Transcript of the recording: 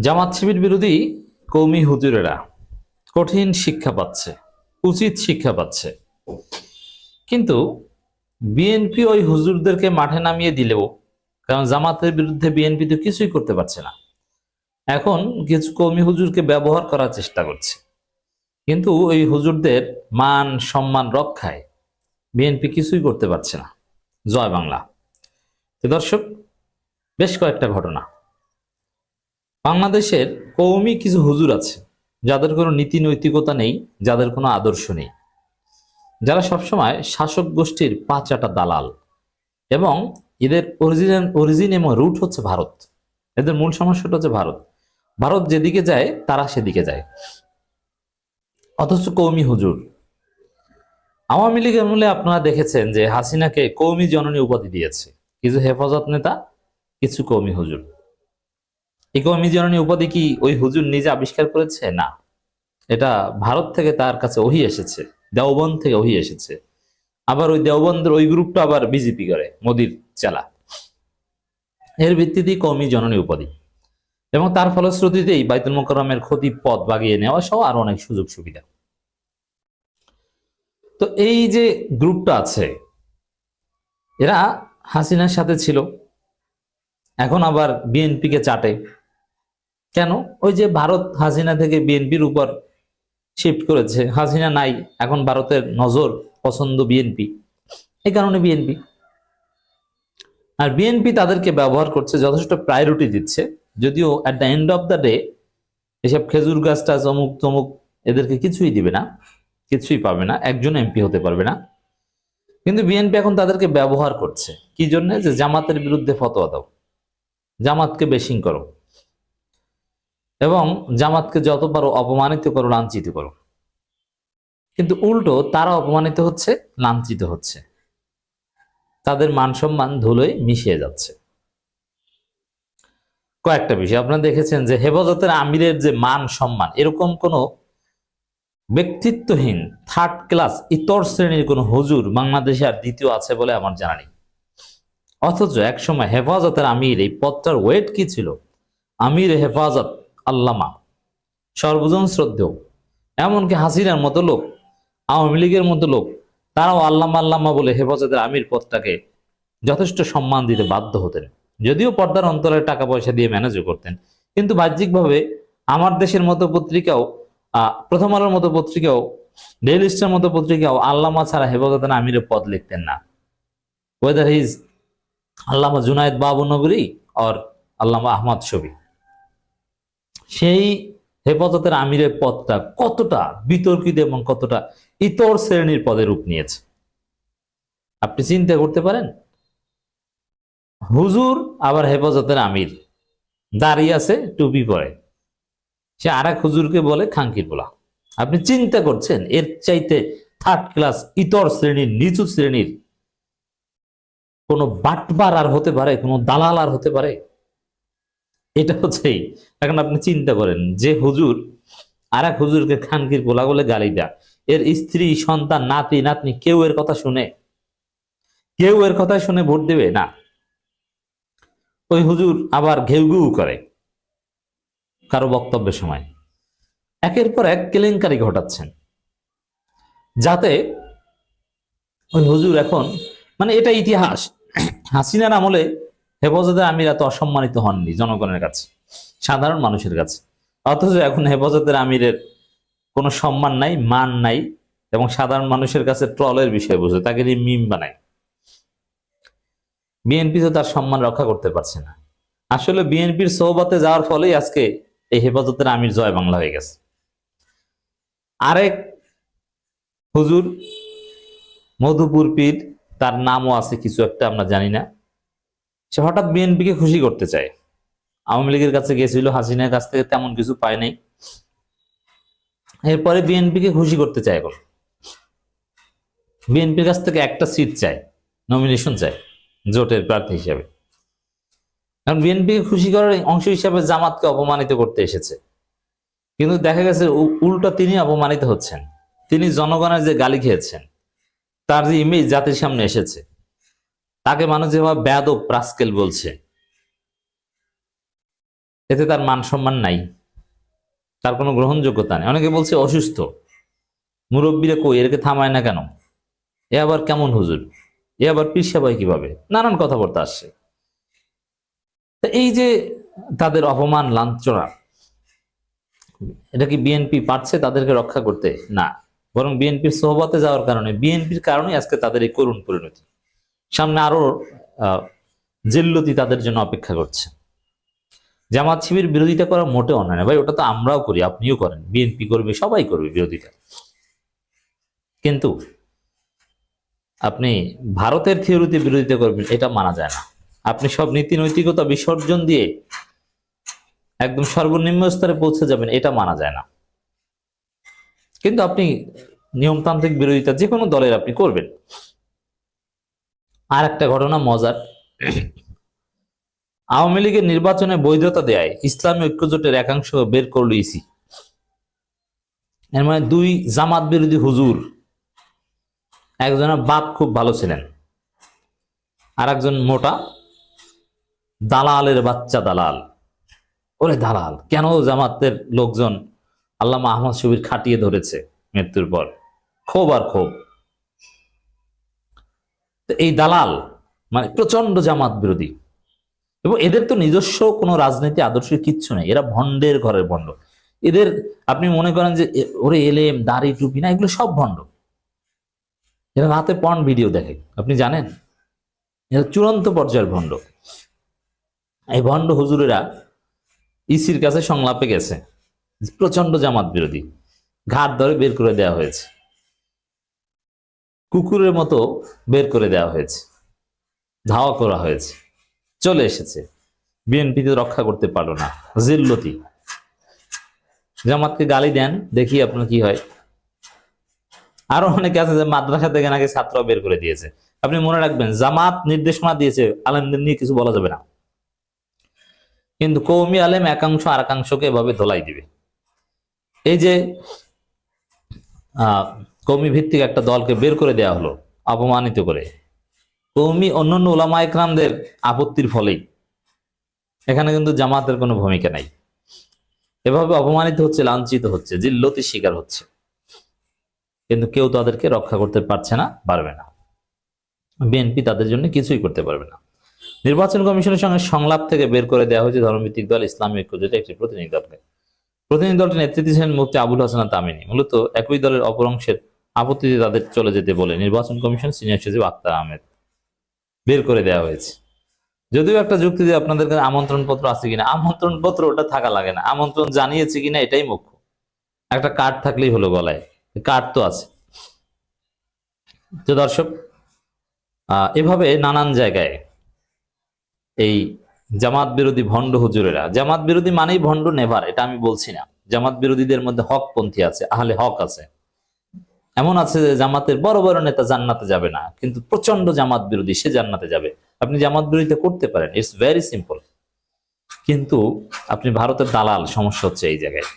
জামাত শিবির বিরোধী কৌমি হুজুরেরা কঠিন শিক্ষা পাচ্ছে, উচিত শিক্ষা পাচ্ছে। কিন্তু বিএনপি ওই হুজুরদেরকে মাঠে নামিয়ে দিলেও, কারণ জামাতের বিরুদ্ধে বিএনপি তো কিছুই করতে পারছে না। এখন কিছু কৌমি হুজুরকে ব্যবহার করার চেষ্টা করছে। কিন্তু ওই হুজুরদের মান, সম্মান রক্ষায় বিএনপি কিছুই করতে পারছে না। জয় বাংলা। দর্শক, বেশ কয়েকটা ঘটনা। বাংলাদেশের কৌমি কিছু হুজুর আছে, যাদের কোনো নীতি নৈতিকতা নেই, যাদের কোনো আদর্শ নেই। যারা সবসময় শাসক গোষ্ঠীর পাঁচাটা দালাল এবং এদের অরিজিন অরিজিন এবং রুট হচ্ছে ভারত। এদের মূল সমস্যাটা হচ্ছে ভারত। ভারত যেদিকে যায়, তারা সেদিকে যায়। অথচ কৌমি হুজুর। আওয়ামী লীগের মূলে আপনারা দেখেছেন যে হাসিনাকে কৌমি জননী উপাধি দিয়েছে। কিছু হেফাজত নেতা, কিছু কৌমি হুজুর। এই জননী উপাধি কি ওই হুজুর নিজে আবিষ্কার করেছে? না। এটা ভারত থেকে তার কাছে ওহি এসেছে, দেওবন্দ থেকে ওহি এসেছে। আবার ওই দেওবন্দের ওই গ্রুপটা আবার বিজেপি করে, মোদির চালা। এর ভিত্তিতেই কৌমি জননী উপাধি। এবং তার ফলশ্রুতিতেই বাইতুল মোকরমের ক্ষতি পথ বাগিয়ে নেওয়া সহ আরও অনেক সুযোগ সুবিধা তো এই যে গ্রুপটা আছে, এরা হাসিনার সাথে ছিল। এখন আবার বিএনপিকে চাটে। কেন? ওই যে ভারত হাসিনা থেকে বিএনপির উপর শিফট করেছে। হাসিনা নাই, এখন ভারতের নজর পছন্দ বিএনপি। এই কারণে বিএনপি। আর বিএনপি তাদেরকে ব্যবহার করছে, যথেষ্ট প্রায়োরিটি দিচ্ছে। যদিও at the end of the day এসব খেজুর গাছটা চমুক তমুক এদেরকে কিছুই দিবে না, কিছুই পাবে না, একজন এমপি হতে পারবে না। কিন্তু বিএনপি এখন তাদেরকে ব্যবহার করছে। কি জন্য? যে জামাতের বিরুদ্ধে ফতোয়া দাও। জামাতকে বেশিং করো। এবং জামাতকে যত পারো অপমানিত করো লাঞ্ছিত করো কিন্তু উল্টো তারা অপমানিত হচ্ছে, লাঞ্ছিত হচ্ছে। তাদের মান সম্মান ধুলোয় মিশিয়ে যাচ্ছে। কয়েকটা বিষয়। আপনারা দেখেছেন যে হেফাজতের আমিরের যে মান সম্মান এরকম কোনো ব্যক্তিত্বহীন থার্ড ক্লাস ইতর শ্রেণির কোনো হুজুর বাংলাদেশে আর দ্বিতীয় আছে বলে আমার জানা নেই। অথচ একসময় হেফাজতের আমির এই পদটার ওয়েট কি ছিল? আমির হেফাজত আল্লামা। সর্বজন শ্রদ্ধেয়। এমনকি হাসিনার মতো লোক, আওয়ামী লীগের মতো লোক, তারাও আল্লামা আল্লামা বলে হেফাজতের আমির পদটাকে যথেষ্ট সম্মান দিতে বাধ্য হতেন। যদিও পর্দার অন্তরে টাকা পয়সা দিয়ে ম্যানেজও করতেন। কিন্তু বাহ্যিকভাবে আমার দেশের মতো পত্রিকাও প্রথম আলোর মতো পত্রিকাও, ডেইলি স্টার মতো পত্রিকাও আল্লামা ছাড়া হেফাজতের আমিরের পদ লিখতেন না। ওয়েদার হিজ আল্লামা জুনায়দ বাবু নগরী আর আল্লামা আহমদ শবি সেই হেফাজতের আমিরের পদটা কতটা বিতর্কিত এবং কতটা ইতর শ্রেণির পদে রূপ নিয়েছে? আপনি চিন্তা করতে পারেন? হুজুর আবার হেফাজতের আমির। দাঁড়িয়ে আছে টুপি পরে সে আর এক হুজুরকে বলে খাঙ্কির বলা আপনি চিন্তা করছেন? এর চাইতে থার্ড ক্লাস ইতর শ্রেণির, নিচু শ্রেণির কোনো বাটবার আর হতে পারে? কোনো দালাল আর হতে পারে? এটা হচ্ছে এখন আপনি চিন্তা করেন, যে হুজুর আর এক হুজুরকে খানকির পোলা বলে গালি দেয়, এর স্ত্রী, সন্তান, নাতি, নাতনি, কেউ এর কথা শুনে? কেউ এর কথা শুনে ভোট দেবে? না। ওই হুজুর আবার ঘেউ ঘেউ করে কারও বক্তব্যের সময়। একের পর এক কেলেঙ্কারি ঘটাচ্ছেন। যাতে ওই হুজুর এখন মানে এটা ইতিহাস। হাসিনার আমলে হেফাজতে আমির এত অসম্মানিত হননি জনগণের কাছে, সাধারণ মানুষের কাছে। অথচ এখন হেফাজতের আমিরের কোনো সম্মান নাই, মান নাই এবং সাধারণ মানুষের কাছে ট্রলের বিষয় বুঝে, তাকে নিয়ে মিম বানায়। বিএনপি তো তার সম্মান রক্ষা করতে পারছে না। আসলে বিএনপির সৌবাতে যাওয়ার ফলেই আজকে এই হেফাজতের আমির জয় বাংলা হয়ে গেছে। আরেক হুজুর, মধুপুর পীর, তার নামও আছে কিছু একটা, আমরা জানি না। সে হঠাৎ বিএনপিকে খুশি করতে চায়। আওয়ামী লীগের কাছে গেছিল হাসিনার কাছ থেকে তেমন কিছু পায় নাই। এরপরে বিএনপিকে খুশি করতে চায় এখন। বিএনপির কাছ থেকে একটা সিট চায় নমিনেশন চায়, জোটের প্রার্থী হিসাবে। কারণ বিএনপিকে খুশি করার অংশ হিসাবে জামাতকে অপমানিত করতে এসেছে। কিন্তু দেখা গেছে উল্টা তিনি অপমানিত হচ্ছেন। তিনি জনগণের যে গালি খেয়েছেন, তার যে ইমেজ জাতির সামনে এসেছে। তাকে মানুষ যেভাবে ব্যাদব প্রাস্কেল বলছে, এতে তার মান সম্মান নাই, তার কোনো গ্রহণযোগ্যতা নেই। অনেকে বলছে অসুস্থ। মুরব্বীরা কই এরকে থামায় না কেন? এ আবার কেমন হুজুর? এ আবার পীর সাবাই কীভাবে? নানান কথাবার্তা আসছে। এই যে তাদের অপমান, লাঞ্ছনা, এটা কি বিএনপি পারছে তাদেরকে রক্ষা করতে? না। বরং বিএনপির সোহবতে যাওয়ার কারণে, বিএনপির কারণে আজকে তাদের এই করুণ পরিণতি। সামনে আরও আহ, জেল্লতি তাদের জন্য অপেক্ষা করছে। জামাত শিবির বিরোধিতা করা মোটে অন্যায় ভাই ওটা তো আমরাও করি আপনিও করেন। বিএনপি করবে সবাই করবে বিরোধিতা। কিন্তু আপনি ভারতের থিওরিতে বিরোধিতা করবেন এটা মানা যায় না। আপনি সব নীতি নৈতিকতা বিসর্জন দিয়ে একদম সর্বনিম্ন স্তরে পৌঁছে যাবেন এটা মানা যায় না। কিন্তু আপনি নিয়মতান্ত্রিক বিরোধিতা যে কোনো দলের আপনি করবেন। আর একটা ঘটনা মজার। আওয়ামী লীগের নির্বাচনে বৈধতা দেয় ইসলামী ঐক্যজোটের একাংশ বের করল ইসি। এর মানে দুই জামাত বিরোধী হুজুর, একজনের বাপ খুব ভালো ছিলেন আর একজন মোটা, দালালের বাচ্চা দালাল। ওরে দালাল, কেন জামাতের লোকজন আল্লামা আহমদ শবির খাটিয়ে ধরেছে মৃত্যুর পর? ক্ষোভ আর ক্ষোভ। এই দালাল মানে প্রচণ্ড জামাত বিরোধী। এবং এদের তো নিজস্ব কোনো রাজনীতি আদর্শ কিচ্ছু নেই। এরা ভণ্ডের ঘরের ভণ্ড। এদের আপনি মনে করেন যে ওরে এলেম, দাড়ি টুপি না, এগুলো সব ভণ্ড। এরা রাতে পর্ন ভিডিও দেখে। আপনি জানেন? এরা চূড়ান্ত পর্যায়ের ভণ্ড। এই ভণ্ড হুজুরেরা ইসির কাছে সংলাপে গেছে। প্রচণ্ড জামাত বিরোধী। ঘাট ধরে বের করে দেওয়া হয়েছে। কুকুরের মতো বের করে দেওয়া হয়েছে ধাওয়া করা হয়েছে চলে এসেছে। বিএনপি তো রক্ষা করতে পারল না জিল্লতি। জামাতকে গালি দেন দেখি আপনার কি হয়। আরও অনেকে আছে যে মাদ্রাসা থেকে নাকি ছাত্র বের করে দিয়েছে। আপনি মনে রাখবেন জামাত নির্দেশনা দিয়েছে আলেমদের নিয়ে কিছু বলা যাবে না। কিন্তু কৌমি আলেম একাংশ আর একাংশকে এভাবে ধোলাই দিবে। এই যে আহ, কৌমি ভিত্তিক একটা দলকে বের করে দেওয়া হলো, অপমানিত করে। কৌমি অন্যান্য ওলামা একরামদের আপত্তির ফলেই। এখানে কিন্তু জামাতের কোনো ভূমিকা নাই। এভাবে অপমানিত হচ্ছে, লাঞ্ছিত হচ্ছে, জিল্লতির শিকার হচ্ছে। কিন্তু কেউ তাদেরকে রক্ষা করতে পারছে না, পারবে না। বিএনপি তাদের জন্য কিছুই করতে পারবে না। নির্বাচন কমিশনের সঙ্গে সংলাপ থেকে বের করে দেওয়া হয়েছে ধর্মভিত্তিক দল, ইসলামী ঐক্যজোটে একটি প্রতিনিধি দলকে। প্রতিনিধি দলটি নেতৃত্বে ছিলেন মুফতি আবুল হাসান তামিনী। মূলত একই দলের অপর অংশের আপত্তিতে তাদের চলে যেতে বলে। নির্বাচন কমিশন সিনিয়র সচিব আক্তার আহমেদ। বের করে দেওয়া হয়েছে। যদিও একটা যুক্তি দিয়ে আপনাদের কাছে আমন্ত্রণ পত্র আছে কিনা আমন্ত্রণ পত্র ওটা থাকা লাগে না। আমন্ত্রণ জানিয়েছে কিনা এটাই মুখ্য। একটা কার্ড থাকলেই হলো গলায়। কার্ড তো আছে। তো দর্শক এভাবে নানান জায়গায় এই জামাত বিরোধী ভণ্ড হুজুরেরা, জামাত বিরোধী মানেই ভণ্ড নেভার, এটা আমি বলছি না। জামাত বিরোধীদের মধ্যে হকপন্থী আছে, আহলে হক আছে। এমন আছে যে জামাতের বড় বড় নেতা জান্নাতে যাবে না, কিন্তু প্রচণ্ড জামাত বিরোধী সে জান্নাতে যাবে। আপনি জামাত বিরোধিতা করতে পারেন ইটস ভেরি সিম্পল কিন্তু আপনি ভারতের দালাল, সমস্যা হচ্ছে এই জায়গায়।